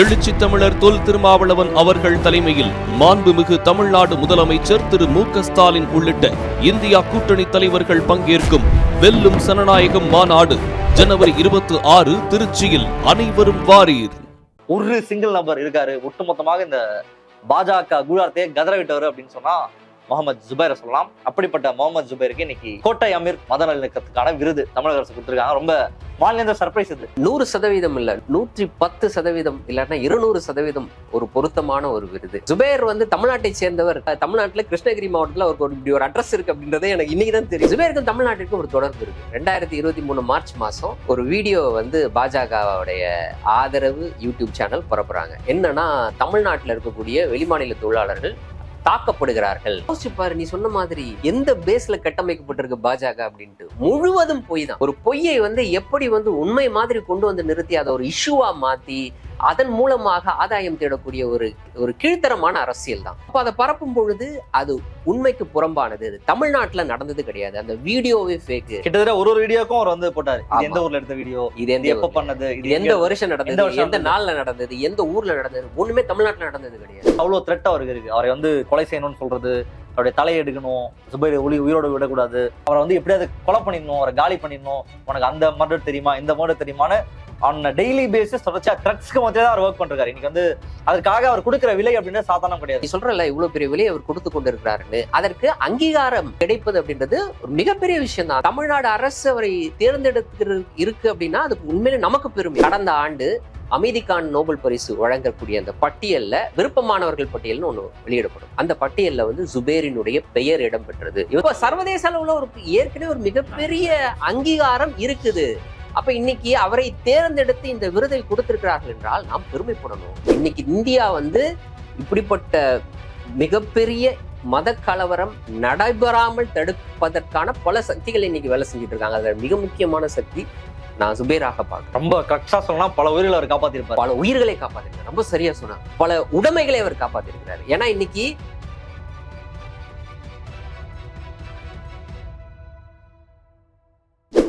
எழுச்சி தமிழர் தொல் திருமாவளவன் அவர்கள் தலைமையில் மாண்புமிகு தமிழ்நாடு முதலமைச்சர் திரு மு ஸ்டாலின் உள்ளிட்ட இந்தியா கூட்டணி தலைவர்கள் பங்கேற்கும் வெல்லும் சனநாயகம் மாநாடு ஜனவரி இருபத்தி ஆறு திருச்சியில் அனைவரும் வாரீர். ஒரு சிங்கிள் நபர் இருக்காரு. ஒட்டுமொத்தமாக இந்த பாஜக கூடாரத்தையே கதற விட்டவர் அப்படின்னு சொன்னா முகமது ஜுபைரை சொல்லலாம். அப்படிப்பட்ட முகமது ஜுபைருக்கு இன்னைக்கு கோட்டை அமீர் மத நல்லிணக்கத்துக்கான விருது தமிழக அரசு கொடுத்துருக்காங்க. ரொம்ப மாநில சர்ப்ரைஸ் இது. நூறு சதவீதம் இல்ல நூற்றி பத்து சதவீதம் இல்லைன்னா இருநூறு சதவீதம் ஒரு பொருத்தமான ஒரு விருது. ஜுபேர் வந்து தமிழ்நாட்டை சேர்ந்தவர். தமிழ்நாட்டில் கிருஷ்ணகிரி மாவட்டத்தில் அவருக்கு ஒரு இப்படி ஒரு அட்ரஸ் இருக்கு அப்படின்றதே எனக்கு இன்னைக்கு தான் தெரியும். ஜுபேருக்கும் தமிழ்நாட்டிற்கும் ஒரு தொடர்பு இருக்கு. ரெண்டாயிரத்தி இருபத்தி மூணு மார்ச் மாசம் ஒரு வீடியோ வந்து பாஜகவுடைய ஆதரவு யூடியூப் சேனல் பரப்புறாங்க என்னன்னா தமிழ்நாட்டில் இருக்கக்கூடிய வெளிமாநில தொழிலாளர்கள் தாக்கப்படுகிறார்கள். யோசிச்சு நீ சொன்ன மாதிரி எந்த பேஸ்ல கட்டமைக்கப்பட்டிருக்கு பாஜக அப்படின்ட்டு. முழுவதும் பொய் தான். ஒரு பொய்யை வந்து எப்படி வந்து உண்மை மாதிரி கொண்டு வந்து நிறுத்தி அதை ஒரு இஷ்யூவா மாத்தி அதன் மூலமாக ஆதாயம் தேடக்கூடிய ஒரு ஒரு கீழ்த்தரமான அரசியல் தான். அப்ப அதை பரப்பும் பொழுது அது உண்மைக்கு புறம்பானது. இது தமிழ்நாட்டுல நடந்தது கிடையாது. அந்த வீடியோவே ஃபேக்கு கிட்டத்தட்ட ஒரு ஒரு வீடியோக்கும் அவர் வந்து போட்டாரு. எந்த ஊர்ல எடுத்த வீடியோ? இது எந்த எப்ப பண்ணது? இது எந்த வருஷம் நடந்தது? எந்த நாள்ல நடந்தது? எந்த ஊர்ல நடந்தது? ஒண்ணுமே தமிழ்நாட்டுல நடந்தது கிடையாது. அவ்வளவு த்ரெட் அவருக்கு இருக்கு. அவரை வந்து கொலை செய்யணும்னு சொல்றது அவருடைய தலையை எடுக்கணும் சுபைர் ஒளி உயிரோட விடக்கூடாது. அவரை வந்து எப்படியாவது கொலை பண்ணிடணும் அவரை காலி பண்ணிடணும். உனக்கு அந்த மர்டர் தெரியுமா? இந்த மர்டர் தெரியுமான்னு ஆன் டெய்லி பேசிஸ் தொடர்ச்சியா ட்ரக்ஸ்க்கு மட்டும் தான் அவர் ஒர்க் பண்றாரு. இன்னைக்கு வந்து அதற்காக அவர் கொடுக்குற விலை அப்படின்றது சாதாரணம் கிடையாது. நீ சொல்றல இவ்வளவு பெரிய விலை அவர் கொடுத்து கொண்டிருக்கிறாருன்னு. அதற்கு அங்கீகாரம் கிடைப்பது அப்படின்றது ஒரு மிகப்பெரிய விஷயம் தான் தமிழ்நாடு அரசு அவரை தேர்ந்தெடுக்கிறது இருக்கு அப்படின்னா அதுக்கு உண்மையிலே நமக்கு பெருமை. கடந்த ஆண்டு அமைதிக்கான நோபல் பரிசு வழங்கக்கூடிய அந்த பட்டியல்ல விருப்பமானவர்கள் பட்டியல்னு ஒண்ணு வெளியிடப்படும். அந்த பட்டியல்ல வந்து ஜுபேரினுடைய பெயர் இடம்பெற்றது. இப்போ சர்வதேச அளவுல ஒரு ஏற்கனவே ஒரு மிகப்பெரிய அங்கீகாரம் இருக்குது. அப்ப இன்னைக்கு அவரை தேர்ந்தெடுத்து இந்த விருதை கொடுத்திருக்கிறார்கள் என்றால் நாம் பெருமைப்படணும். இன்னைக்கு இந்தியா வந்து இப்படிப்பட்ட மிகப்பெரிய மத கலவரம் நடைபெறாமல் தடுப்பதற்கான பல சக்திகள் இன்னைக்கு வேலை செஞ்சுட்டு இருக்காங்க. அதுல மிக முக்கியமான சக்தி நான் சுபேராக பார்க்கிறேன். ரொம்ப கரெக்டா சொல்லலாம் பல உயிர்களை அவர் காப்பாத்திருப்பாரு. பல உயிர்களை காப்பாத்திருக்காரு ரொம்ப சரியா சொன்னார். பல உடைமைகளை அவர் காப்பாத்திருக்கிறாரு. ஏன்னா இன்னைக்கு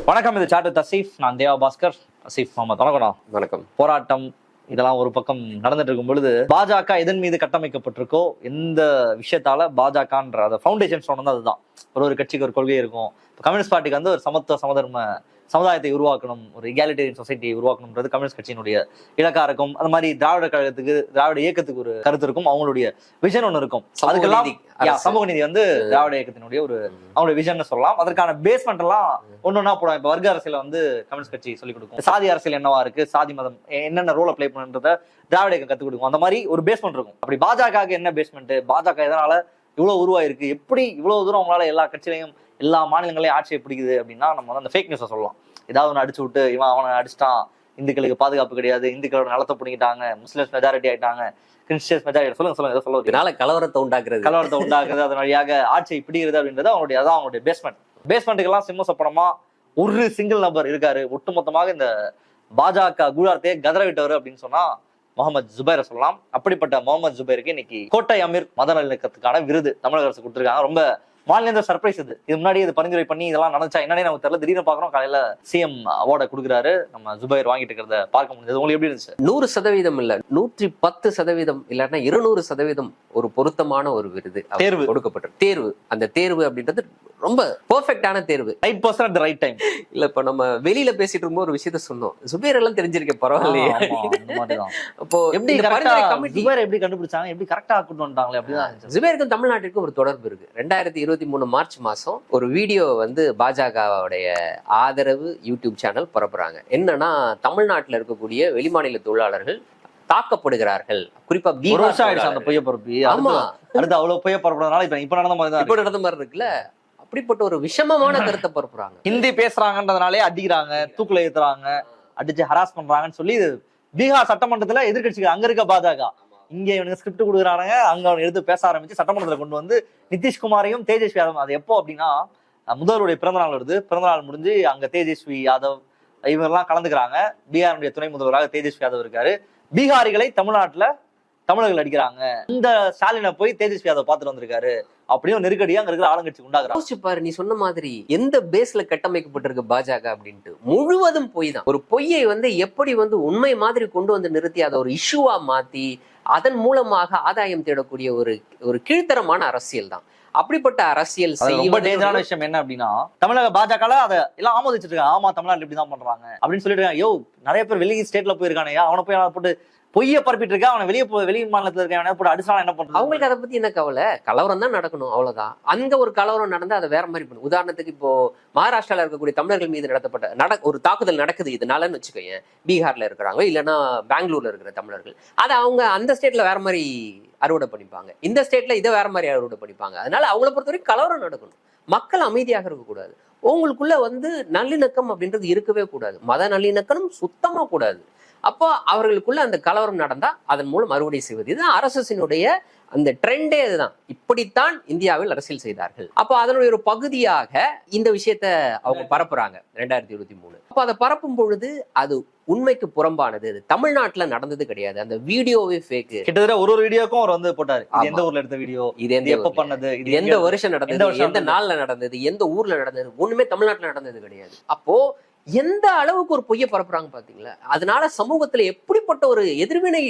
வணக்கம் இது சாட்டு தசீஃப் நான் தேவா பாஸ்கர். தசீஃப் முகமது. வணக்கம்ண்ணா வணக்கம். போராட்டம் இதெல்லாம் ஒரு பக்கம் நடந்துட்டு இருக்கும் பொழுது பாஜக எதன் மீது கட்டமைக்கப்பட்டிருக்கோ எந்த விஷயத்தால பாஜகன்ற அந்த ஃபவுண்டேஷன் சொன்னது அதுதான். ஒரு ஒரு கட்சிக்கு ஒரு கொள்கை இருக்கும். கம்யூனிஸ்ட் பார்ட்டிக்கு வந்து ஒரு சமத்துவ சமதர்ம சமுதாயத்தை உருவாக்கணும் ஒரு இகாலிட்டேரியன் சொசைட்டியை உருவாக்கணும்ன்றது கம்யூனிஸ்ட் கட்சியினுடைய இலக்கா இருக்கும் அந்த மாதிரி திராவிட கழகத்துக்கு திராவிட இயக்கத்துக்கு ஒரு கருத்து இருக்கும் அவங்களுடைய விஷன் ஒன்று இருக்கும். அதுக்கெல்லாம். சமூக நீதி வந்து திராவிட இயக்கத்தினுடைய ஒரு அவங்களுடைய விஷன் சொல்லலாம். அதற்கான பேஸ்மெண்ட் எல்லாம் ஒன்னொன்னா போடும் இப்ப வர்க்க அரசியல வந்து கம்யூனிஸ்ட் கட்சி சொல்லிக் கொடுக்கும். சாதி அரசியல் என்னவா இருக்கு சாதி மதம் என்னென்ன ரோலை ப்ளே பண்ணுன்றத திராவிட இயக்கம் கத்துக் கொடுக்கும். அந்த மாதிரி ஒரு பேஸ்மெண்ட் இருக்கும். அப்படி பாஜக என்ன பேஸ்மெண்ட் பாஜக எதனால இவ்வளவு உருவாயிருக்கு. எப்படி இவ்வளவு தூரம் அவங்களால எல்லா கட்சியிலையும் எல்லா மாநிலங்களையும் ஆட்சியை பிடிக்குது அப்படின்னா நம்ம வந்து அந்த ஃபேக் நியூஸை சொல்லலாம். ஏதாவது ஒன்று அடிச்சு விட்டு இவன் அவனை அடிச்சிட்டான். இந்துக்களுக்கு பாதுகாப்பு கிடையாது. இந்துக்களோட நிலத்தை பிடிக்கிட்டாங்க முஸ்லிம்ஸ் மெஜாரிட்டி ஆயிட்டாங்க. கிறிஸ்டியன்ஸ் மெஜாரிட்டி சொல்லுங்க சொல்லுங்க ஏதோ சொல்ல. இதனால கலவரத்தை உண்டாக்குறது. கலவரத்தை உண்டாக்குது அதன் வழியாக ஆட்சியை பிடிக்கிறது அப்படின்றது அவங்களுடைய அதான் அவங்களுடைய பேஸ்மெண்ட் பேஸ்மெண்ட்டுக்கெல்லாம் சிம்ம சொப்பனமா ஒரு சிங்கிள் நபர் இருக்காரு. ஒட்டுமொத்தமாக இந்த பாஜக கூடாரத்தையே கதற விட்டவர் அப்படின்னு சொன்னா முகமது ஜுபைரை சொல்லலாம். அப்படிப்பட்ட முகமது ஜுபைருக்கு இன்னைக்கு கோட்டை அமீர் மத நல்லிணக்கத்துக்கான விருது தமிழக அரசு கொடுத்திருக்காங்க. ரொம்ப மாநில சர்ப்ரைஸ் இது. இது முன்னாடி இது பரிந்துரை பண்ணி இதெல்லாம் நடந்துச்சா என்னன்னே நமக்கு தெரியல. திடீர்னு பாக்குறோம் காலையில சிஎம் அவார்டை கொடுக்குறாரு. நம்ம ஜுபைர் வாங்கிட்டு இருக்கிறத பார்க்க முடிஞ்சது. உங்களுக்கு எப்படி இருந்துச்சு? நூறு சதவீதம் இல்ல. நூற்றி பத்து சதவீதம் இல்லைன்னா இருநூறு சதவீதம் ஒரு பொருத்தமான ஒரு விருது தேர்வு. கொடுக்கப்பட்டது. தேர்வு. அந்த தேர்வு அப்படின்றது ரொம்ப பெர்ஃபெக்டான தேர்வு. Right person at right time இல்ல இப்ப நம்ம வெளியில பேசிட்டு இருக்கும்போது ஒரு விஷயத்த சொன்னோம். சுபேர் எல்லாம் தெரிஞ்சிருக்க பரவாயில்லையே. அப்போ எப்படி கமிட்டி எப்படி கண்டுபிடிச்சாங்க? எப்படி கரெக்டா கூட்டு வந்துட்டாங்களே? அப்படிதான் இருந்துச்சு. ஜுபேருக்கும் தமிழ்நாட்டிற்கும் ஒரு தொடர்பு இருக்கு. ரெண்டாயிரத்தி இருபத்தி மூணு மார்ச் மாசம் ஒரு வீடியோ வந்து பாஜகவுடைய ஆதரவு யூடியூப் சேனல் பரப்புறாங்க என்னன்னா தமிழ்நாட்டுல இருக்கக்கூடிய வெளிமாநில தொழிலாளர்கள் தாக்கப்படுகிறார்கள். குறிப்பா பீகார் அந்த. பொய்ய பரப்பி. ஆமா. அடுத்து அவ்வளவு பொய்ய பரப்புறதுனால இப்ப இப்ப நடந்த மாதிரி இப்ப. நடந்த மாதிரி இருக்குல்ல? அப்படிப்பட்ட ஒரு விஷமமான கருத்தை பரப்புறாங்க ஹிந்தி பேசுறாங்கன்றதுனாலே அடிக்கிறாங்க தூக்குல ஏத்துறாங்க அடிச்சு ஹராஸ் பண்றாங்கன்னு சொல்லி பீகார் சட்டமன்றத்துல எதிர்க்கட்சிகள் அங்க இருக்க பாஜக. இங்க இவனுக்கு ஸ்கிரிப்ட் கொடுக்குறாங்க அங்க அவன் எடுத்து பேச ஆரம்பிச்சு சட்டமன்றத்தில் கொண்டு வந்து நிதிஷ்குமாரையும் தேஜஸ்வி யாதவ் அது எப்போ அப்படின்னா முதல்வருடைய பிறந்த நாள் வருது. பிறந்த நாள் முடிஞ்சு அங்க தேஜஸ்வி யாதவ் இவரெல்லாம் கலந்துக்கிறாங்க. பீகாருடைய துணை முதல்வராக தேஜஸ்வி யாதவ் இருக்காரு. பீகாரிகளை தமிழ்நாட்டில் தமிழர்கள் அடிக்கிறாங்க. இந்த ஸ்டாலினை போய் தேஜஸ்வி யாதவ் பார்த்துட்டு வந்திருக்காரு. அப்படியும் நெருக்கடியா அங்க இருக்கிற ஆளுங்கட்சி உண்டாக்குறாங்க யோசிச்சு பாரு நீ சொன்ன மாதிரி எந்த பேஸ்ல கட்டமைக்கப்பட்டிருக்கு பாஜக அப்படின்ட்டு? முழுவதும் பொய் தான். ஒரு பொய்யை வந்து எப்படி வந்து உண்மை மாதிரி கொண்டு வந்து நிறுத்தி அதை ஒரு இஷ்யூவா மாத்தி அதன் மூலமாக ஆதாயம் தேடக்கூடிய ஒரு ஒரு கீழ்த்தரமான அரசியல் தான். அப்படிப்பட்ட அரசியல் ரொம்ப டேஞ்சரான விஷயம் என்ன அப்படின்னா தமிழக பாஜக அதை எல்லாம் ஆமோதிச்சிட்டு இருக்காங்க. ஆமா தமிழ்நாட்டுல இப்படிதான் பண்றாங்க. அப்படின்னு சொல்லிட்டு யோ நிறைய பேர் வெளியே ஸ்டேட்ல போயிருக்கானே அவனை போய் போட்டு பொய்ய பரப்பிட்டு இருக்கா அவனை வெளியே போ வெளி மாநிலத்தில் இருக்கான் போட்டு அடிச்சா என்ன பண்றது? அவங்களுக்கு அதை பத்தி என்ன கவலை? கலவரம் தான் நடக்கணும் அவ்வளவுதான். அங்க ஒரு கலவரம் நடந்தா அதை வேற மாதிரி பண்ணும் உதாரணத்துக்கு இப்போ மகாராஷ்டிரால இருக்கக்கூடிய தமிழர்கள் மீது நடத்தப்பட்ட நட ஒரு தாக்குதல் நடக்குது இதனாலன்னு வச்சுக்கோங்க பீகார்ல இருக்கிறாங்க இல்லைன்னா பெங்களூர்ல இருக்கிற தமிழர்கள். அதை அவங்க அந்த ஸ்டேட்ல வேற மாதிரி அறுவடை பண்ணிப்பாங்க. இந்த ஸ்டேட்ல இதை வேற மாதிரி அறுவடை பண்ணிப்பாங்க. அதனால அவங்கள பொறுத்த வரைக்கும் கலவரம் நடக்கணும். மக்கள் அமைதியாக இருக்கக்கூடாது. உங்களுக்குள்ள வந்து நல்லிணக்கம் அப்படின்றது இருக்கவே கூடாது. மத நல்லிணக்கம் சுத்தமா கூடாது. அப்போ அவர்களுக்குள்ள அந்த கலவரம் நடந்தா அதன் மூலம் அறுவடை செய்வது. இதுதான் அரசினுடைய அந்த ட்ரெண்டே அதுதான் இப்படித்தான் இந்தியாவில் அரசியல் செய்தார்கள். அப்போ அதனுடைய ஒரு பகுதியாக இந்த விஷயத்த அவங்க பரப்புறாங்க ரெண்டாயிரத்தி இருபத்தி மூணு. அப்போ அதை பரப்பும் பொழுது அது உண்மைக்கு புறம்பானது. அது தமிழ்நாட்டுல நடந்தது கிடையாது. அந்த வீடியோவே ஃபேக்கு கிட்டத்தட்ட ஒரு ஒரு வீடியோக்கும் அவர் வந்து போட்டாரு. எந்த ஊர்ல எடுத்த வீடியோ? இது எந்த எப்ப? பண்ணது? இது எந்த வருஷம் நடந்தது? எந்த? நாள்ல நடந்தது? எந்த ஊர்ல நடந்தது? ஒண்ணுமே தமிழ்நாட்டுல நடந்தது கிடையாது. அப்போ எந்த அளவுக்கு ஒரு பொய்யை பரப்புறாங்க பாத்தீங்களா? அதனால சமூகத்துல எப்படிப்பட்ட ஒரு எதிர்வினை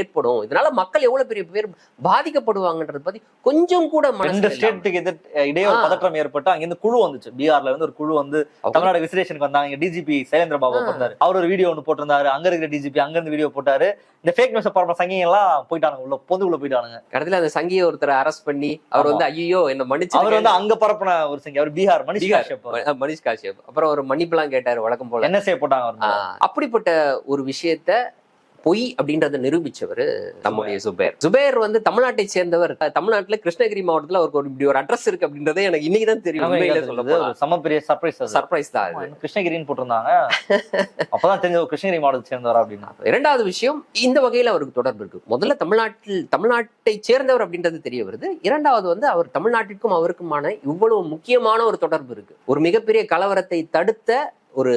ஏற்படும்? இதனால மக்கள் எவ்வளவு பெரிய பேர் பாதிக்கப்படுவாங்கன்றத பத்தி கொஞ்சம் கூட ரெண்டு. ஸ்டேட்டுக்கு எதிர் இடையே ஒரு. பதற்றம் ஏற்பட்டு அங்கிருந்து குழு வந்துச்சு. பீகார்ல இருந்து ஒரு குழு வந்து தமிழ்நாடு விசிலேஷனுக்கு வந்தாங்க. டிஜிபி சைலேந்திர பாபு. வந்தாரு அவர் ஒரு வீடியோ ஒன்று போட்டிருந்தாரு. அங்க இருக்கிற டிஜிபி அங்க இருந்து வீடியோ போட்டாரு. இந்த ஃபேக் நியூஸ் பரப்புற சங்கிங்க எல்லாம் போயிட்டானுங்க. உள்ள பொந்து உள்ள போயிட்டானுங்க. கடைசியில அந்த சங்கியை ஒருத்தரை அரெஸ்ட் பண்ணி அவர் வந்து ஐயோ என்ன மன்னிச்சு அவர் வந்து அங்க பரப்புன ஒரு சங்கி. அவர் பீகார் மணிஷ். காஷ்யப் மனிஷ் காஷ்யப். அப்புறம் ஒரு மன்னிப்புலாம் கேட்டாரு வழக்கம் போல. என்எஸ்ஏ போட்டாங்க அப்படிப்பட்ட ஒரு விஷயத்த பொய் அப்படின்றத நிரூபிச்சவர் நம்முடைய சுபேர். சுபேர் வந்து தமிழ்நாட்டை சேர்ந்தவர். தமிழ்நாட்டுல கிருஷ்ணகிரி மாவட்டத்துல அவருக்கு ஒரு இப்படி ஒரு அட்ரஸ் இருக்கு அப்படின்றதே எனக்கு இன்னைக்கு தான் தெரியும். நமக்கு உண்மையில இது சொல்ல ஒரு செம பெரிய சர்ப்ரைஸ் சர்ப்ரைஸ் தான் கிருஷ்ணகிரின்னு போட்டிருந்தாங்க. அப்பதான் தெரிஞ்சது கிருஷ்ணகிரி மாவட்டத்தை சேர்ந்தவரா அப்படின்னு. இரண்டாவது விஷயம் இந்த வகையில அவருக்கு தொடர்பு இருக்கு. முதல்ல தமிழ்நாட்டில் தமிழ்நாட்டை சேர்ந்தவர் அப்படின்றது தெரிய வருது. இரண்டாவது வந்து அவர் தமிழ்நாட்டிற்கும் அவருக்குமான இவ்வளவு முக்கியமான ஒரு தொடர்பு இருக்கு. ஒரு மிகப்பெரிய கலவரத்தை தடுத்த ஒரு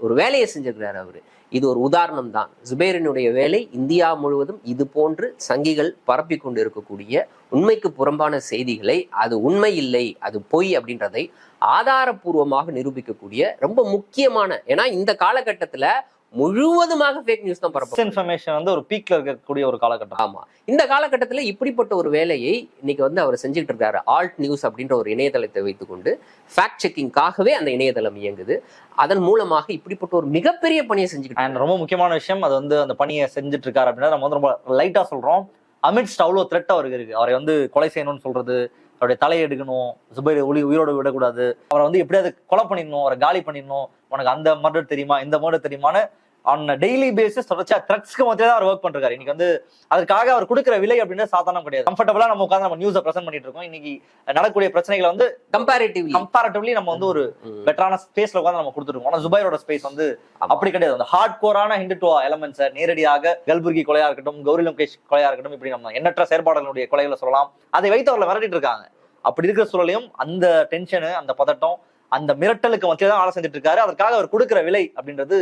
ஒரு வேலையை செஞ்சிருக்கிறார் அவர். இது ஒரு உதாரணம் தான். ஜுபேரினுடைய வேலை இந்தியா முழுவதும் இது போன்று சங்கிகள் பரப்பி கொண்டு இருக்கக்கூடிய உண்மைக்கு புறம்பான செய்திகளை அது உண்மை இல்லை அது பொய் அப்படின்றதை ஆதாரப்பூர்வமாக நிரூபிக்கக்கூடிய ரொம்ப முக்கியமான ஏன்னா இந்த காலகட்டத்தில் முழுவதுமாக ஃபேக் நியூஸ் தான் பரப்ப இன்ஃபர்மேஷன் வந்து ஒரு பீக்ல இருக்கக்கூடிய ஒரு காலகட்டம். ஆமா. இந்த காலகட்டத்துல இப்படிப்பட்ட ஒரு வேலையை இன்னைக்கு வந்து அவர் செஞ்சுட்டு இருக்காரு. ஆல்ட் நியூஸ் அப்படின்ற ஒரு இணையதளத்தை வைத்துக்கொண்டு ஃபேக்ட் செக்கிங்காகவே அந்த இணையதளம் இயங்குது. அதன் மூலமாக இப்படிப்பட்ட ஒரு மிகப்பெரிய பணியை செஞ்சுக்கிட்டு ரொம்ப முக்கியமான விஷயம் அது வந்து அந்த பணியை செஞ்சுட்டு இருக்காரு அப்படின்னா நம்ம வந்து ரொம்ப லைட்டா சொல்றோம். அமித்ஸ்ட் அவ்வளவு த்ரெட் அவருக்கு இருக்கு. அவரை வந்து கொலை செய்யணும்னு சொல்றது அவருடைய தலையை எடுக்கணும் சுபைர் ஒளி உயிரோட விடக்கூடாது. அவரை வந்து எப்படியாவது கொலை பண்ணிடணும் அவரை காலி பண்ணிடணும். உனக்கு அந்த மர்டர் தெரியுமா இந்த மர்டர் தெரியுமான்னு ஆன் டெய்லி பேசிஸ் தொடர்ச்சியா த்ரெட்ஸ்க்கு மத்திய தான் அவர் ஒர்க் பண்றாரு. இன்னைக்கு வந்து அதுக்காக அவர் கொடுக்குற விலை அப்படின்றது சாதாரணம் கிடையாது. கம்ஃபர்டபுளா நம்ம உட்காந்து நம்ம நியூஸை பிரசென்ட் பண்ணிட்டு இருக்கோம். இன்னைக்கு நடக்கக்கூடிய பிரச்சனைகளை வந்து கம்பேரிட்டிவ்லி கம்பேரட்டிவ்லி நம்ம வந்து ஒரு பெட்டரான ஸ்பேஸ்ல உட்காந்து நம்ம கொடுத்துருக்கோம் ஆனா ஜுபைரோட ஸ்பேஸ் வந்து அப்படி கிடையாது. அந்த ஹார்ட் கோரான ஹிந்துத்துவ எலமெண்ட்ஸை நேரடியாக கல்புர்கி கொலையா இருக்கட்டும் கௌரி லங்கேஷ் கொலையா இருக்கட்டும் இப்படி நம்ம எண்ணற்ற செயற்பாடுகளுடைய கொலைகளை சொல்லலாம். அதை வைத்து அவர்களை விரட்டிட்டு இருக்காங்க. அப்படி இருக்கிற சூழலையும் அந்த டென்ஷனு அந்த பதட்டம் அந்த மிரட்டலுக்கு மத்திய தான் வேலை செஞ்சுட்டு இருக்காரு அதற்காக அவர் கொடுக்குற விலை அப்படின்றது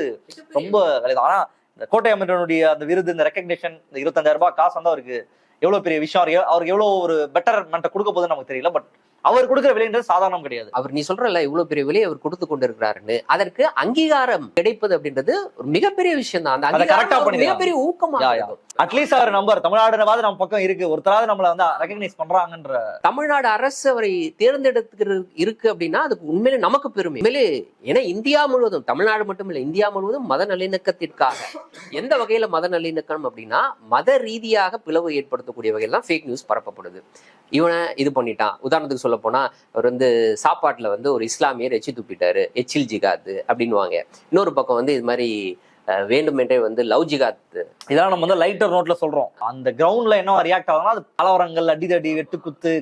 ரொம்ப விலைதான். ஆனா இந்த கோட்டை அமைச்சனுடைய அந்த விருது இந்த ரெக்கக்னேஷன் இந்த இருபத்தஞ்சாயிரம் ரூபாய் காசு வந்து அவருக்கு எவ்வளவு பெரிய விஷயம் அவருக்கு எவ்வளவு ஒரு பெட்டர் மென்ட்ட கொடுக்க போதுன்னு நமக்கு தெரியல. பட் அவர் கொடுக்குற விலைன்றது சாதாரணம் கிடையாது. அவர் நீ சொல்றல இவ்வளவு பெரிய விலையை அவர் கொடுத்து கொண்டு இருக்கிறாருன்னு அதற்கு அங்கீகாரம் கிடைப்பது அப்படின்றது ஒரு மிகப்பெரிய விஷயம் தான் அந்த ஒரு பண்ணிருக்காங்க. மிகப்பெரிய ஊக்கமா. அட்லீஸ்ட் அவர் நம்பர் தமிழ்நாடுவாது நம்ம பக்கம் இருக்கு. ஒருத்தராவது நம்மள வந்து ரெகக்னைஸ் பண்றாங்கன்ற தமிழ்நாடு அரசு அவரை தேர்ந்தெடுக்கிறது இருக்கு அப்படின்னா அதுக்கு உண்மையிலே நமக்கு பெருமை. உண்மையிலே ஏன்னா இந்தியா முழுவதும் தமிழ்நாடு மட்டும் இல்ல இந்தியா முழுவதும் மத நல்லிணக்கத்திற்காக எந்த வகையில மத நல்லிணக்கம் அப்படின்னா மத ரீதியாக பிளவு ஏற்படுத்தக்கூடிய வகையில் தான் ஃபேக் நியூஸ் பரப்பப்படுது. இவனை இது பண்ணிட்டான். உதாரணத்துக்கு சொல்ல போனா அவர் வந்து சாப்பாட்டுல வந்து ஒரு இஸ்லாமியர் எச்சி துப்பிட்டாரு. எச்சில் ஜிகாத் அப்படின்னுவாங்க. இன்னொரு பக்கம் வந்து இது மாதிரி வேண்டுமென்றே வந்து லவ் ஜிகாத். இதெல்லாம் நம்ம வந்து லைட்டர் நோட்ல சொல்றோம். அந்த கிரவுண்ட்ல என்ன ரியாக்ட் ஆகுதுன்னா அது கலவரங்கள் அடிதடி வெட்டு குத்து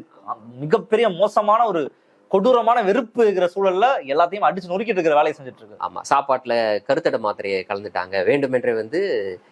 மிகப்பெரிய மோசமான ஒரு கொடூரமான வெறுப்பு இருக்கிற சூழல்ல எல்லாத்தையும் அடிச்சு நொறுக்கிட்டு இருக்கிற வேலையை செஞ்சுட்டு இருக்கு. ஆமா சாப்பாட்டுல கருத்தடை மாத்திரையை கலந்துட்டாங்க. வேண்டுமென்றே வந்து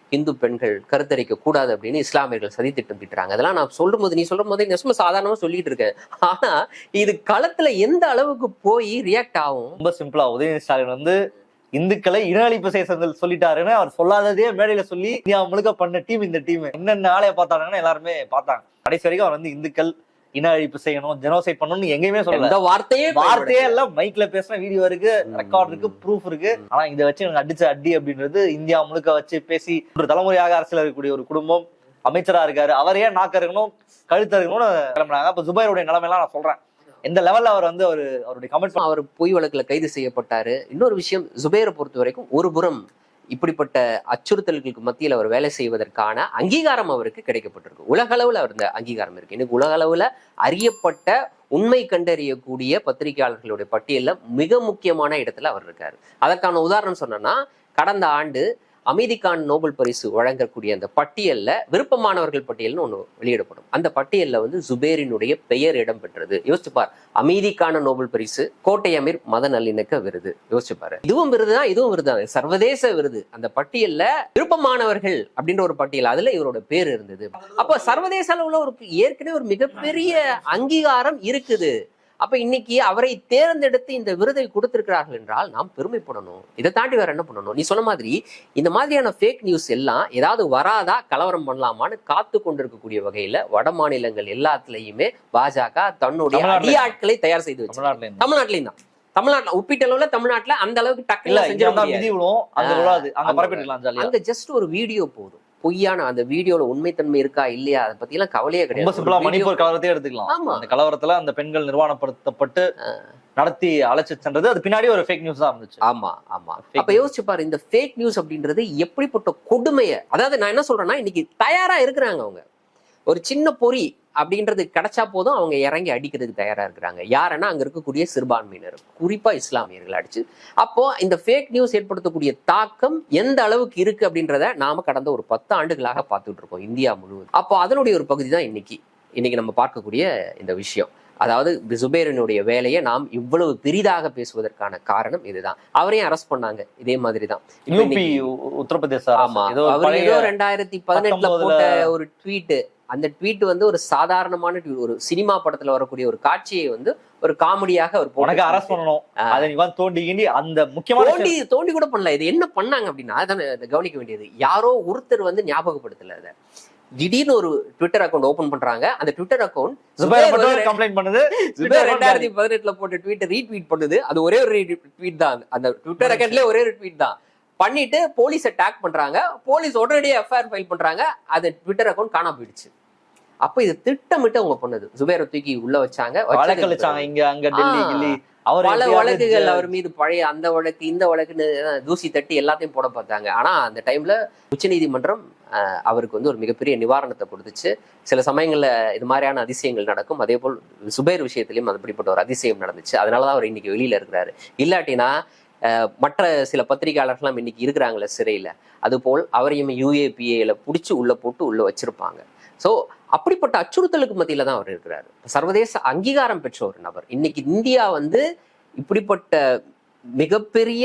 இந்து பெண்கள் கருத்தரிக்க கூடாது அப்படின்னு இஸ்லாமியர்கள் சதி திட்டம் தீட்டுறாங்க. அதெல்லாம் நான் சொல்லும் போது நீ சொல்லும் போது நெசமா சாதாரணமா சொல்லிட்டு இருக்கேன். ஆனா இது களத்துல எந்த அளவுக்கு போய் ரியாக்ட் ஆகும்? ரொம்ப சிம்பிளா உதயநிதி ஸ்டாலின் வந்து இந்துக்களை இனஅழிப்பு செய்ய சொல்~ சொல்லிட்டாருன்னு அவர் சொல்லாததே மேடையில சொல்லி இந்தியா முழுக்க பண்ண டீம் இந்த டீம். என்னென்ன ஆளைய பார்த்தாங்கன்னு எல்லாருமே பார்த்தாங்க. கடைசி வரைக்கும் அவர் வந்து இந்துக்கள் இன அழிப்பு செய்யணும் ஜெனோசைட் பண்ணணும்னு எங்கேயுமே சொல்லல. வார்த்தையே வார்த்தையே இல்ல மைக்ல பேசின வீடியோ இருக்கு ரெக்கார்ட் இருக்கு ப்ரூஃப் இருக்கு. ஆனா இதை வச்சு எனக்கு அடிச்ச அடி அப்படின்றது இந்தியா முழுக்க வச்சு பேசி ஒரு தலைமுறையாக அரசியல் இருக்கக்கூடிய ஒரு குடும்பம் அமைச்சரா இருக்காரு. அவர் ஏன் நாக்க இருக்கணும் கழுத்த இருக்கணும்னு கிளம்புறாங்க. அப்ப ஜுபைருடைய நிலைமையெல்லாம் நான் சொல்றேன். எந்த லெவல்ல அவர் வந்து அவர் அவருடைய கமெண்ட் அவர் பொய் வழக்குல கைது செய்யப்பட்டாரு. இன்னொரு விஷயம் ஜுபேரை பொறுத்த வரைக்கும் ஒரு புறம் இப்படிப்பட்ட அச்சுறுத்தல்களுக்கு மத்தியில் அவர் வேலை செய்வதற்கான அங்கீகாரம் அவருக்கு கிடைக்கப்பட்டிருக்கு. உலக அவர் இந்த அங்கீகாரம் இருக்கு. இன்னைக்கு உலக அறியப்பட்ட உண்மை கண்டறியக்கூடிய பத்திரிகையாளர்களுடைய பட்டியலில் மிக முக்கியமான இடத்துல அவர் இருக்காரு. அதற்கான உதாரணம் சொன்னேன்னா கடந்த ஆண்டு அமைதிக்கான நோபல் பரிசு வழங்கக்கூடிய அந்த பட்டியலில் விருப்பமானவர்கள் பட்டியல்னு ஒன்று வெளியிடப்படும். அந்த பட்டியலில் வந்து ஜுபேரினுடைய பெயர் இடம் பெற்றது. யோசிச்சு பார். நோபல் பரிசு கோட்டை அமீர் மத நல்லிணக்க விருது. யோசிச்சு பாரு. இதுவும் விருது தான் இதுவும் விருது தான். சர்வதேச விருது. அந்த பட்டியல்ல விருப்பமானவர்கள் அப்படின்ற ஒரு பட்டியல் அதுல இவரோட பேர் இருந்தது. அப்போ சர்வதேச அளவில் ஒரு ஏற்கனவே ஒரு மிகப்பெரிய அங்கீகாரம் இருக்குது. அப்ப இன்னைக்கு அவரை தேர்ந்தெடுத்து இந்த விருதை கொடுத்திருக்கிறார்கள் என்றால் நாம் பெருமைப்படணும் இதை தாண்டி வேற என்ன பண்ணணும்? நீ சொன்ன மாதிரி இந்த மாதிரியான ஃபேக் நியூஸ் எல்லாம் ஏதாவது வராதா கலவரம் பண்ணலாமான்னு காத்து கொண்டிருக்கக்கூடிய வகையில வட மாநிலங்கள் எல்லாத்துலயுமே பாஜக தன்னுடைய அடியாட்களை தயார் செய்து வச்சு. தமிழ்நாட்டிலையும் தான் தமிழ்நாட்டுல ஒப்பீட்டளவுல தமிழ்நாட்டுல அந்த அளவுக்கு டக்குல இங்க வந்தா செஞ்சு விதி விழும் அங்க ஆ, விழாது. அங்க அங்க பரப்பிட்டுலாம் ஜாலியா. அங்க ஜஸ்ட் ஒரு வீடியோ போதும். பொய்யான அந்த வீடியோல உண்மைத்தன்மை இருக்கா இல்லையா அதை பத்தி எல்லாம் கவலையே கிடையாது. சிம்பிளா மணிப்பூர் கலவரத்தையே எடுத்துக்கலாம். ஆமா. அந்த கலவரத்துல அந்த பெண்கள் நிர்வாணப்படுத்தப்பட்டு நடத்தி அழைச்சு சென்றது அது பின்னாடி ஒரு ஃபேக் நியூஸ் தான் இருந்துச்சு. ஆமா ஆமா. அப்ப யோசிச்சு பாரு இந்த ஃபேக் நியூஸ் அப்படின்றது எப்படிப்பட்ட கொடுமைய அதாவது நான் என்ன சொல்றேன்னா இன்னைக்கு தயாரா இருக்கிறாங்க அவங்க. ஒரு சின்ன பொறி அப்படின்றது கிடைச்சா போதும் அவங்க இறங்கி அடிக்கிறதுக்கு தயாரா இருக்கிறாங்க. யாருன்னா அங்க இருக்கக்கூடிய சிறுபான்மையினர். குறிப்பா இஸ்லாமியர்கள் அடிச்சு அப்போ இந்த ஃபேக் நியூஸ் ஏற்படுத்தக்கூடிய தாக்கம் எந்த அளவுக்கு இருக்கு அப்படின்றத நாம கடந்த ஒரு பத்து ஆண்டுகளாக பார்த்துட்டு இருக்கோம் இந்தியா முழுவதும். அப்போ அதனுடைய ஒரு பகுதி தான் இன்னைக்கு. இன்னைக்கு நம்ம பார்க்கக்கூடிய இந்த விஷயம். அதாவது ஜுபேரனுடைய வேலையை நாம் இவ்வளவு பெரிதாக பேசுவதற்கான காரணம் இதுதான். அவரையும் அரெஸ்ட் பண்ணாங்க இதே மாதிரி தான். யூபி உத்தரப்பிரதேச ஆமா. அவர் ஏதோ ரெண்டாயிரத்தி பதினெட்டுல 19 போட்ட ஒரு ட்வீட் அந்த ட்வீட் வந்து ஒரு சாதாரணமான. ஒரு சினிமா படத்துல வரக்கூடிய ஒரு காட்சியை வந்து ஒரு காமெடியாக அவர் போட்டு உனக்கு அரெஸ்ட் பண்ணணும். அதை நீ வந்து தோண்டி கிண்டி அந்த முக்கியமான தோண்டி தோண்டி கூட பண்ணல. இது என்ன பண்ணாங்க அப்படின்னா அதான் கவனிக்க வேண்டியது. யாரோ ஒருத்தர் வந்து ஞாபகப்படுத்தல அதை. திடீர்னு ஒரு ட்விட்டர் அக்கௌண்ட் ஓபன் பண்றாங்க. அந்த ட்விட்டர் அக்கௌண்ட் கம்ப்ளைண்ட் பண்ணுது. ரெண்டாயிரத்தி பதினெட்டுல போட்ட ட்வீட் ரீட்வீட் பண்ணுது. அது ஒரே ஒரு ட்வீட் தான். அந்த ட்விட்டர் அக்கௌண்ட்லயே ஒரே ஒரு ட்வீட் தான். பண்ணிட்டு போலீஸை டேக் பண்றாங்க. போலீஸ் உடனடியாக எஃப்ஐஆர் ஃபைல் பண்றாங்க. அது ட்விட்டர் அக்கௌண்ட் காணாம போயிடுச்சு. அப்ப இது திட்டமிட்டு அவங்க பண்ணது. ஜுபேரை தூக்கி உள்ள வச்சாங்க. இங்க அங்க டெல்லி பல வழக்குகள் அவர் மீது பழைய அந்த வழக்கு இந்த வழக்குன்னு தூசி தட்டி எல்லாத்தையும் போட பார்த்தாங்க. ஆனா அந்த டைம்ல உச்சநீதிமன்றம் அவருக்கு வந்து ஒரு மிகப்பெரிய நிவாரணத்தை கொடுத்துச்சு. சில சமயங்கள்ல இது மாதிரியான அதிசயங்கள் நடக்கும். அதே போல் சுபேர் விஷயத்திலையும் அப்படிப்பட்ட ஒரு அதிசயம் நடந்துச்சு. அதனாலதான் அவர் இன்னைக்கு வெளியில இருக்கிறாரு. இல்லாட்டினா மற்ற சில பத்திரிகையாளர்கள்லாம் இன்னைக்கு இருக்கிறாங்களே சிறையில. அதுபோல் அவரையும் யூஏபிஏல பிடிச்சி உள்ள போட்டு உள்ள வச்சிருப்பாங்க. ஸோ அப்படிப்பட்ட அச்சுறுத்தலுக்கு மத்தியில தான் அவர் இருக்கிறாரு. சர்வதேச அங்கீகாரம் பெற்ற ஒரு நபர். இன்னைக்கு இந்தியா வந்து இப்படிப்பட்ட மிகப்பெரிய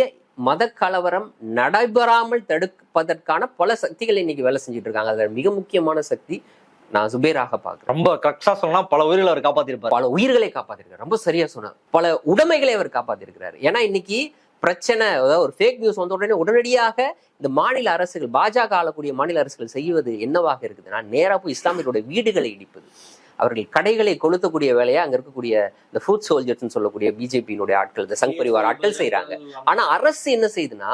மத கலவரம் நடைபெறாமல் தடுப்பதற்கான பல சக்திகள் இன்னைக்கு வேலை செஞ்சுட்டு இருக்காங்க. அதுல மிக முக்கியமான சக்தி நான் சுபேராக பார்க்கிறேன். ரொம்ப கரெக்டா சொல்லலாம் பல உயிர்களை அவர் காப்பாத்திருப்பாரு. பல உயிர்களை காப்பாத்திருக்காரு ரொம்ப சரியா சொன்னார். பல உடைமைகளை அவர் காப்பாத்திருக்கிறாரு. ஏன்னா இன்னைக்கு பிரச்சனை அதாவது ஒரு ஃபேக் நியூஸ் வந்த உடனே உடனடியாக இந்த மாநில அரசுகள் பாஜக ஆளக்கூடிய மாநில அரசுகள் செய்வது என்னவாக இருக்குதுன்னா நேரா போய் இஸ்லாமியர்களுடைய வீடுகளை இடிப்பது. அவர்கள் கடைகளை கொளுத்தக்கூடிய வேலையை? அங்க இருக்கக்கூடிய இந்த ஃபுட் சோல்ஜர்ஸ் சொல்லக்கூடிய பிஜேபியினுடைய ஆட்கள் இந்த சங் பரிவார் ஆட்கள் செய்யறாங்க ஆனா அரசு என்ன செய்யுதுன்னா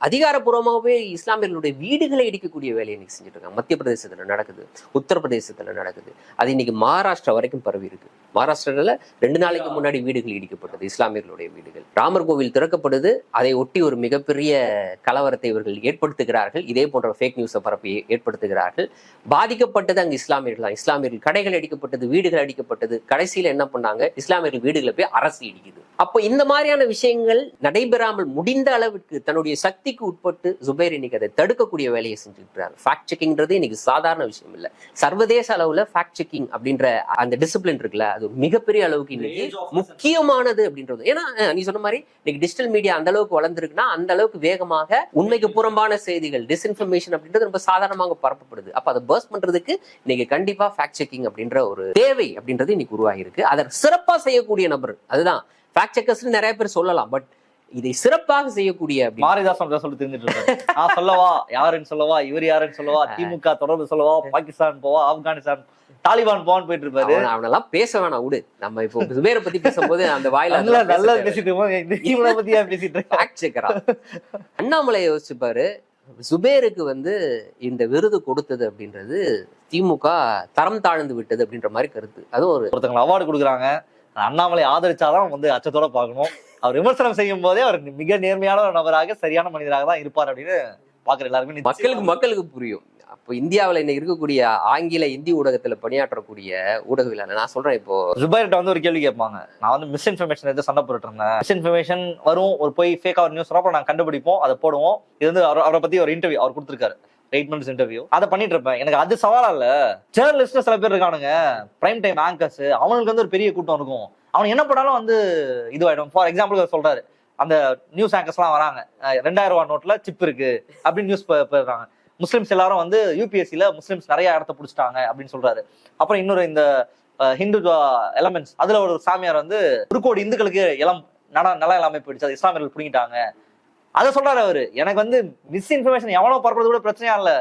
அதிகாரப்பூர்வமாகவே இஸ்லாமியர்களுடைய வீடுகளை இடிக்கக்கூடிய வேலையை இன்னைக்கு செஞ்சுட்டு இருக்காங்க மத்திய பிரதேசத்தில் நடக்குது உத்தரப்பிரதேசத்தில் நடக்குது. அது இன்னைக்கு மகாராஷ்டிரா வரைக்கும் பரவி இருக்கு. மகாராஷ்டிரால ரெண்டு நாளைக்கு முன்னாடி வீடுகள் இடிக்கப்பட்டது இஸ்லாமியர்களுடைய வீடுகள். ராமர் கோவில் திறக்கப்படுது அதை ஒட்டி ஒரு மிகப்பெரிய கலவரத்தை இவர்கள் ஏற்படுத்துகிறார்கள். இதே போன்ற ஃபேக் நியூஸை பரப்பி ஏற்படுத்துகிறார்கள். பாதிக்கப்பட்டது அங்க இஸ்லாமியர்கள் தான். இஸ்லாமியர்கள் கடைகள் அடிக்கப்பட்டது வீடுகள் அடிக்கப்பட்டது. கடைசியில் என்ன பண்ணாங்க? இஸ்லாமியர்கள் வீடுகளை போய் அரசு இடிக்குது. அப்போ இந்த மாதிரியான விஷயங்கள் நடைபெறாமல் முடிந்த அளவுக்கு தன்னுடைய சக்தி சக்திக்கு உட்பட்டு ஜுபைர் இன்னைக்கு அதை தடுக்கக்கூடிய வேலையை செஞ்சுக்கிறார் ஃபேக்ட் செக்கிங்ன்றது இன்னைக்கு சாதாரண விஷயம் இல்ல. சர்வதேச அளவுல ஃபேக்ட் செக்கிங் அப்படின்ற அந்த டிசிப்ளின் இருக்குல்ல அது மிகப்பெரிய அளவுக்கு இன்னைக்கு முக்கியமானது அப்படின்றது. ஏன்னா நீ சொன்ன மாதிரி இன்னைக்கு டிஜிட்டல் மீடியா அந்த அளவுக்கு வளர்ந்துருக்குன்னா அந்த அளவுக்கு வேகமாக உண்மைக்கு புறம்பான செய்திகள் டிஸ்இன்ஃபர்மேஷன் அப்படின்றது ரொம்ப சாதாரணமாக பரப்பப்படுது. அப்ப அதை பர்ஸ்ட் பண்றதுக்கு இன்னைக்கு கண்டிப்பா ஃபேக்ட் செக்கிங் அப்படின்ற ஒரு தேவை அப்படின்றது இன்னைக்கு உருவாகி இருக்கு அதை சிறப்பா செய்யக்கூடிய நபர் அதுதான். ஃபேக்ட் செக்கர்ஸ் நிறைய பேர் சொல்லலாம் பட் இதை சிறப்பாக செய்யக்கூடிய அப்படிதான் சொல்லி தெரிஞ்சுட்டு இருக்காரு. நான் சொல்லவா யாருன்னு சொல்லவா இவர் யாருன்னு சொல்லவா திமுக தொடர்பு சொல்லவா பாகிஸ்தான் போவா ஆப்கானிஸ்தான் தாலிபான் போவான்னு போயிட்டு இருப்பாரு. அவன- அவனெல்லாம் பேச வேணாம் விடு. நம்ம இப்போ சுபேரை பத்தி பேசும்போது அந்த வாயில நல்ல நல்லா பேசிட்டு இருக்கோம். இவனை பத்தியா பேசிட்டு அண்ணாமலை யோசிச்சுப்பாரு சுபேருக்கு வந்து இந்த விருது கொடுத்தது அப்படின்றது திமுக தரம் தாழ்ந்து விட்டது அப்படின்ற மாதிரி கருத்து. அதுவும் ஒரு ஒருத்தவங்க அவார்டு கொடுக்குறாங்க. அண்ணாமலை ஆதரிச்சாதான் வந்து அச்சத்தோட பார்க்கணும். அவர் விமர்சனம் செய்யும் போதே அவர் மிக நேர்மையான ஒரு நபராக சரியான மனிதராக தான் இருப்பார் அப்படின்னு பாக்குற எல்லாருமே மக்களுக்கு மக்களுக்கு புரியும். அப்போ இந்தியாவுல இன்னைக்கு இருக்கக்கூடிய ஆங்கில இந்தி ஊடகத்துல பணியாற்றக்கூடிய ஊடகவியலாளர் நான் சொல்றேன் இப்போ. ஜுபைர்ட்ட வந்து ஒரு கேள்வி கேட்பாங்க. நான் வந்து மிஸ் இன்ஃபர்மேஷன் எது சண்டை போட்டுட்டு இருந்தேன் மிஸ் இன்ஃபர்மேஷன் வரும் ஒரு போய் ஃபேக் ஒரு நியூஸ் அப்புறம் நாங்க கண்டுபிடிப்போம் அதை போடுவோம். இது வந்து அவர் அவரை பத்தி ஒரு இன்டர்வியூ அவர் கொடுத்துருக்காரு. எயிட் மந்த்ஸ் இன்டர்வியூ அதை பண்ணிட்டு இருப்பேன் எனக்கு அது சவாலா இல்ல. ஜேர்னலிஸ்ட் சில பேர் இருக்கானுங்க. பிரைம் டைம் ஆங்கர்ஸ் அவனுக்கு வந்து ஒரு பெரிய கூட்டம் இருக்கும். அவன் என்ன பண்ணாலும் வந்து இதுவாயிடும். ஃபார் எக்ஸாம்பிள் சொல்றாரு அந்த நியூஸ் ஆங்கர்ஸ்லாம் வராங்க. ரெண்டாயிரம் ரூபா நோட்டில் சிப் இருக்கு அப்படின்னு நியூஸ் போயிடுறாங்க. முஸ்லிம்ஸ் எல்லாரும் வந்து யூபிஎஸ்சியில் முஸ்லிம்ஸ் நிறைய இடத்த பிடிச்சிட்டாங்க அப்படின்னு சொல்றாரு. அப்புறம் இன்னொரு இந்த ஹிந்து எலமெண்ட்ஸ் அதுல ஒரு சாமியார் வந்து ஒரு கோடி இந்துக்களுக்கு இளம் நல நல்லா இல்லாமல் போயிடுச்சு. அது இஸ்லாமியர்கள் பிடிங்கிட்டாங்க. அதை சொல்றாரு அவரு. எனக்கு வந்து மிஸ் இன்ஃபர்மேஷன் எவ்வளவு பரப்புறது கூட பிரச்சனையா இல்லை.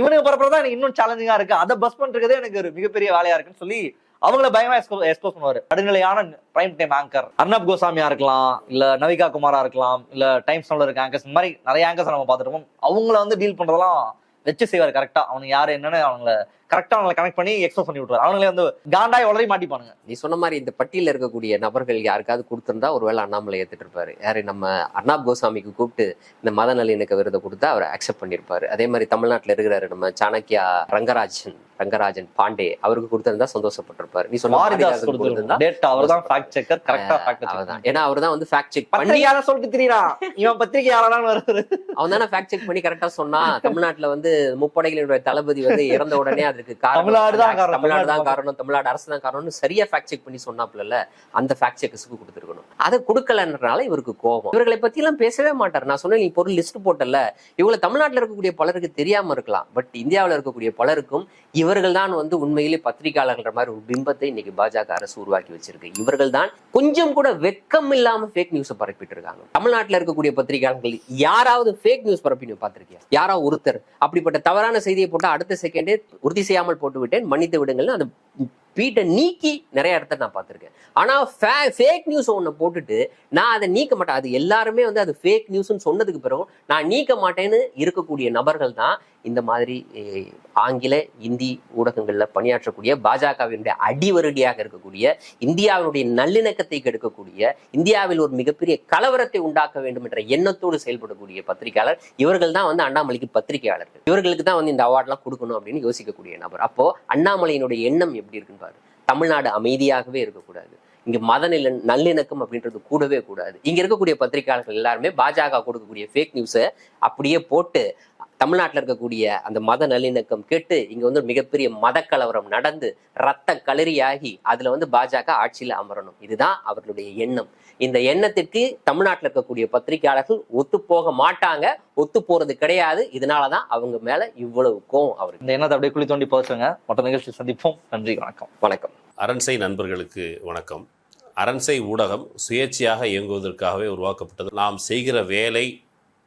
இவனுக்கு பரப்புறது தான் எனக்கு இன்னும் சேலஞ்சிங்காக இருக்கு. அதை பஸ் பண்றதே எனக்கு ஒரு மிகப்பெரிய வேலையா இருக்குன்னு சொல்லி அவங்கள பயமா எக்ஸ்போஸ் பண்ணுவாரு. நடுநிலையான பிரைம் டைம் ஆங்கர் அர்ணப் கோசாமியா இருக்கலாம் இல்ல நவிகா குமாரா இருக்கலாம் இல்ல டைம்ஸ் நோல இருக்க ஆங்கர்ஸ் இந்த மாதிரி நிறைய ஆங்கர்ஸ் நம்ம பார்த்துருப்போம் அவங்கள வந்து டீல் பண்றதெல்லாம் வச்சு செய்வாரு கரெக்டா அவனுக்கு யாரு என்னன்னு அவங்கள கரெக்டா அவங்களை கனெக்ட் பண்ணி எக்ஸ்போஸ் பண்ணி விட்டுருவாரு. அவங்களே வந்து காண்டாய் உடனே மாட்டிப்பானுங்க. நீ சொன்ன மாதிரி இந்த பட்டியல இருக்கக்கூடிய நபர்கள் யாருக்காவது கொடுத்திருந்தா ஒருவேளை அண்ணாமலை ஏத்துட்டு இருப்பாரு. யாரு நம்ம அர்ணாப் கோசாமிக்கு கூப்பிட்டு இந்த மத நல்லிணக்க விருதை கொடுத்தா அவர் அக்செப்ட் பண்ணியிருப்பாரு. அதே மாதிரி தமிழ்நாட்டுல இருக்கிறாரு நம்ம சாணக்கியா ரங்கராஜன் ரங்கராஜன் பாண்டே அவருக்கு கொடுத்திருந்தா சந்தோஷப்பட்டிருப்பாரு. நீ சொன்ன ஏன்னா அவர் தான் வந்து ஃபேக்ட் செக் பண்ணி பத்திரிகையாளர் சொல்லிட்டு தெரியறான் இவன் பத்திரிகையாளர் வருது அவன் தானே ஃபேக்ட் செக் பண்ணி கரெக்டா சொன்னா தமிழ்நாட்டுல வந்து முப்படைகளினுடைய தளபதி வந்து இறந்த உடனே அதுக்கு தமிழ்நாடு தான் தமிழ்நாடு தான் காரணம் தமிழ்நாடு அரசு தான் காரணம்னு சரியா ஃபேக்ட் செக் பண்ணி சொன்னாப்ல அந்த ஃபேக்ட் செக்கர்ஸ்க்கு கொடுத்துருக்கணும். அதை கொடுக்கலன்றனால இவருக்கு கோபம். இவர்களை பத்தி எல்லாம் பேசவே மாட்டார். நான் சொன்னேன் நீ பொருள் லிஸ்ட் போட்டல இவங்களை தமிழ்நாட்டுல இருக்கக்கூடிய பலருக்கு தெரியாம இருக்கலாம். பட் இந்தியாவுல இருக்கக்கூடிய பலருக்கும் இவர்கள் தான் வந்து உண்மையிலே பத்திரிகையாளர்கள் மாதிரி ஒரு பிம்பத்தை இன்னைக்கு பாஜக அரசு உருவாக்கி வச்சிருக்கு. இவர்கள் தான் கொஞ்சம் கூட வெக்கம் இல்லாம ஃபேக் நியூஸ் பரப்பிட்டு இருக்காங்க தமிழ்நாட்டுல இருக்கக்கூடிய பத்திரிகையாளர்கள் யாராவது ஃபேக் நியூஸ் பரப்பி பார்த்திருக்கியா? யாரா ஒருத்தர். அப்படிப்பட்ட தவறான செய்தியை போட்டு அடுத்த செகண்டே உறுதி செய்யாமல் போட்டுவிட்டேன். மன்னித்து விடுங்கள். அந்த பீட்டை நீக்கி நிறைய இடத்த நான் பார்த்திருக்கேன். ஆனா ஃபேக் நியூஸ் ஒன்று போட்டுட்டு நான் அதை நீக்க மாட்டேன். அது எல்லாருமே வந்து அது ஃபேக் நியூஸ்னு சொன்னதுக்கு பிறகு நான் நீக்க மாட்டேன்னு இருக்கக்கூடிய நபர்கள் தான் இந்த மாதிரி ஆங்கில இந்தி ஊடகங்களில் பணியாற்றக்கூடிய பாஜகவினுடைய அடிவருடியாக இருக்கக்கூடிய இந்தியாவினுடைய நல்லிணக்கத்தை கெடுக்கக்கூடிய இந்தியாவில் ஒரு மிகப்பெரிய கலவரத்தை உண்டாக்க வேண்டும் என்ற எண்ணத்தோடு செயல்படக்கூடிய பத்திரிகையாளர் இவர்கள் தான் வந்து அண்ணாமலைக்கு பத்திரிகையாளர்கள். இவர்களுக்கு தான் வந்து இந்த அவார்ட்லாம் கொடுக்கணும் அப்படின்னு யோசிக்கக்கூடிய நபர். அப்போ அண்ணாமலையினுடைய எண்ணம் எப்படி இருக்குன்னு பாரு. தமிழ்நாடு அமைதியாகவே இருக்கக்கூடாது. இங்க மத நில நல்லிணக்கம் அப்படின்றது கூடவே கூடாது. இங்க இருக்கக்கூடிய பத்திரிகையாளர்கள் எல்லாருமே பாஜக கொடுக்கக்கூடிய ஃபேக் நியூஸை அப்படியே போட்டு தமிழ்நாட்டில் இருக்கக்கூடிய அந்த மத நல்லிணக்கம் கேட்டு இங்க வந்து மிகப்பெரிய மத கலவரம் நடந்து ரத்த களரியாகி அதுல வந்து பாஜக ஆட்சியில அமரணும். இதுதான் அவர்களுடைய எண்ணம். இந்த எண்ணத்திற்கு தமிழ்நாட்டில் இருக்கக்கூடிய பத்திரிகையாளர்கள் ஒத்து போக மாட்டாங்க ஒத்து போறது கிடையாது. இதனாலதான் அவங்க மேல இவ்வளவு கோவம் அவருக்கு. இந்த எண்ணத்தை அப்படியே குழி தோண்டி போச்சுங்க. மற்ற நிகழ்ச்சி சந்திப்போம். நன்றி வணக்கம். வணக்கம். அரண்சை நண்பர்களுக்கு வணக்கம். அரண்சை ஊடகம் சுயேட்சையாக இயங்குவதற்காகவே உருவாக்கப்பட்டது. நாம் செய்கிற வேலை